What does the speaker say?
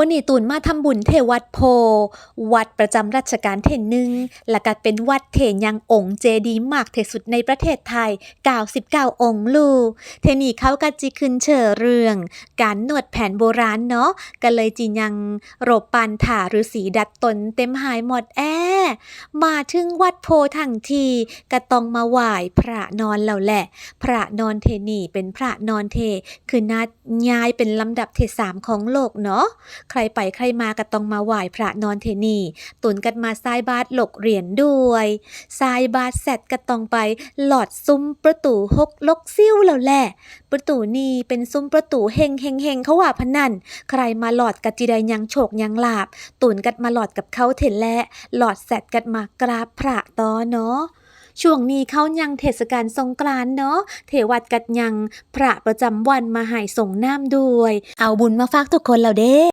วันนี้ตูนมาทำบุญเทวัดโพ วัดประจำรัชกาลที่หนึ่งและก็เป็นวัดเทยังองค์เจดีมากที่สุดในประเทศไทย 99 องค์ลูเทนี่เขาก็จิขึ้นเชิญเรื่อง การนวดแผนโบราณเนาะก็เลยจิยังโรบปันถาหรือสีดัดตนเต็มหายหมดแอ มาถึงวัดโพทั้งทีก็ต้องมาไหว้พระนอนแล้วแหละ พระนอนเทนี่เป็นพระนอนเท คือนัดย้ายเป็นลำดับที่สามของโลกเนาะใครไปใครมาก็ต้องมาไหว้พระนอนเทนี่ ตุนกันมาทรายบาทหลกเหรียญด้วยทรายบาทเสร็จก็ต้องไป หลอดซุ้มประตูหกลกซิ่วแล้วแหละ ประตูนี่เป็นซุ้มประตูเฮงเฮงเฮงเขาว่าพนันใครมาหลอดกัจิไดยังโฉกยังลาบ ตุนกันมาหลอดกับเขาเถนและ หลอดเสร็จกันมากราบพระตอเนาะช่วงนี้เขายังเทศกาลสงกรานเนาะ เทวัดกัดยัง พระประจำวันมาหายส่งน้ำด้วย เอาบุญมาฝากทุกคนแล้วเด้